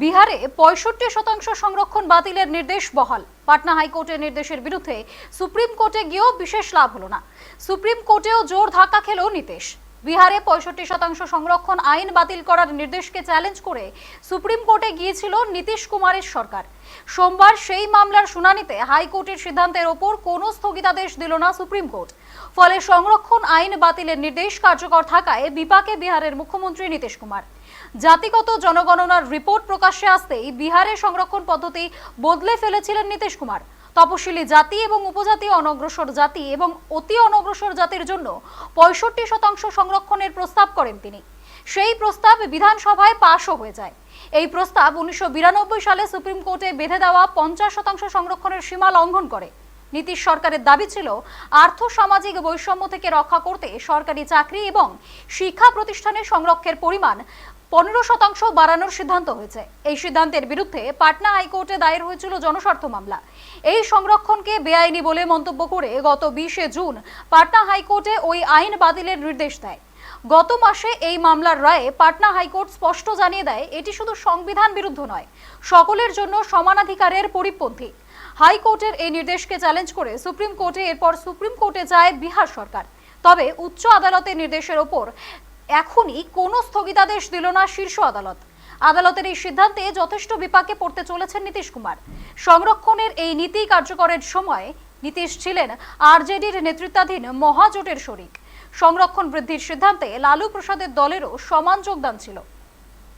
বিহারে পঁয়ষট্টি শতাংশ সংরক্ষণ বাতিলের নির্দেশ বহাল। পাটনা হাইকোর্টের নির্দেশের বিরুদ্ধে সুপ্রিম কোর্টে গিয়েও বিশেষ লাভ হলো না। সুপ্রিম কোর্টেও জোর ধাক্কা খেল নীতিশ। বিহারে পঁয়ষট্টি শতাংশ সংরক্ষণ আইন বাতিল করার নির্দেশকে চ্যালেঞ্জ করে সুপ্রিম কোর্টে গিয়েছিল নীতিশ কুমারের সরকার। সোমবার সেই মামলার শুনানিতে হাইকোর্টের সিদ্ধান্তের ওপর কোনো স্থগিতাদেশ দিল না সুপ্রিম কোর্ট। ফলে সংরক্ষণ আইন বাতিলের নির্দেশ কার্যকর থাকায় বিপাকে বিহারের মুখ্যমন্ত্রী নীতিশ কুমার। জাতিগত জনগণনার রিপোর্ট প্রকাশ্যে আসতেই বিহারের সংরক্ষণ পদ্ধতি বদলে ফেলেছিলেন নীতিশ কুমার। তপশিলি জাতি এবং উপজাতি অনগ্রসর জাতি এবং অতি অনগ্রসর জাতির জন্য পঁয়ষট্টি শতাংশ সংরক্ষণের প্রস্তাব করেন তিনি। সেই প্রস্তাব বিধানসভায় পাশও হয়ে যায়। এই প্রস্তাব উনিশশো বিরানব্বই সালে সুপ্রিম কোর্টে বেঁধে দেওয়া পঞ্চাশ শতাংশ সংরক্ষণের সীমা লঙ্ঘন করে। নীতিশ সরকারের দাবি ছিল আর্থ সামাজিক বৈষম্য থেকে রক্ষা করতে সরকারি চাকরি এবং শিক্ষা প্রতিষ্ঠানে সংরক্ষণের পরিমাণ পনেরো শতাংশ বাড়ানোর সিদ্ধান্ত হয়েছে। এই সিদ্ধান্তের বিরুদ্ধে পাটনা হাইকোর্টে দায়ের হয়েছিল জনস্বার্থ মামলা। এই সংরক্ষণকে বেআইনি বলে মন্তব্য করে গত বিশে জুন পাটনা হাইকোর্টে ওই আইন বাতিলের নির্দেশ দেয়। গত মাসে এই মামলার রায়ে পাটনা হাইকোর্ট স্পষ্ট জানিয়ে দেয়, এটি শুধু সংবিধান বিরুদ্ধ নয়, সকলের জন্য সমানাধিকারের পরিপন্থী। হাইকোর্টের এই নির্দেশকে চ্যালেঞ্জ করে সুপ্রিম কোর্টে এরপর সুপ্রিম কোর্টে যায় বিহার সরকার। তবে উচ্চ আদালতের নির্দেশের ওপর এখনই কোনো স্থগিতাদেশ দিল না শীর্ষ আদালত। আদালতের এই সিদ্ধান্তে যথেষ্ট বিপাকে পড়তে চলেছেন নীতিশ কুমার। সংরক্ষণের এই নীতি কার্যকরের সময় নীতিশ ছিলেন আরজেডির নেতৃত্বাধীন মহাজোটের শরিক। সংরক্ষণ বৃদ্ধির সিদ্ধান্তে লালু প্রসাদের দলেরও সমান যোগদান ছিল।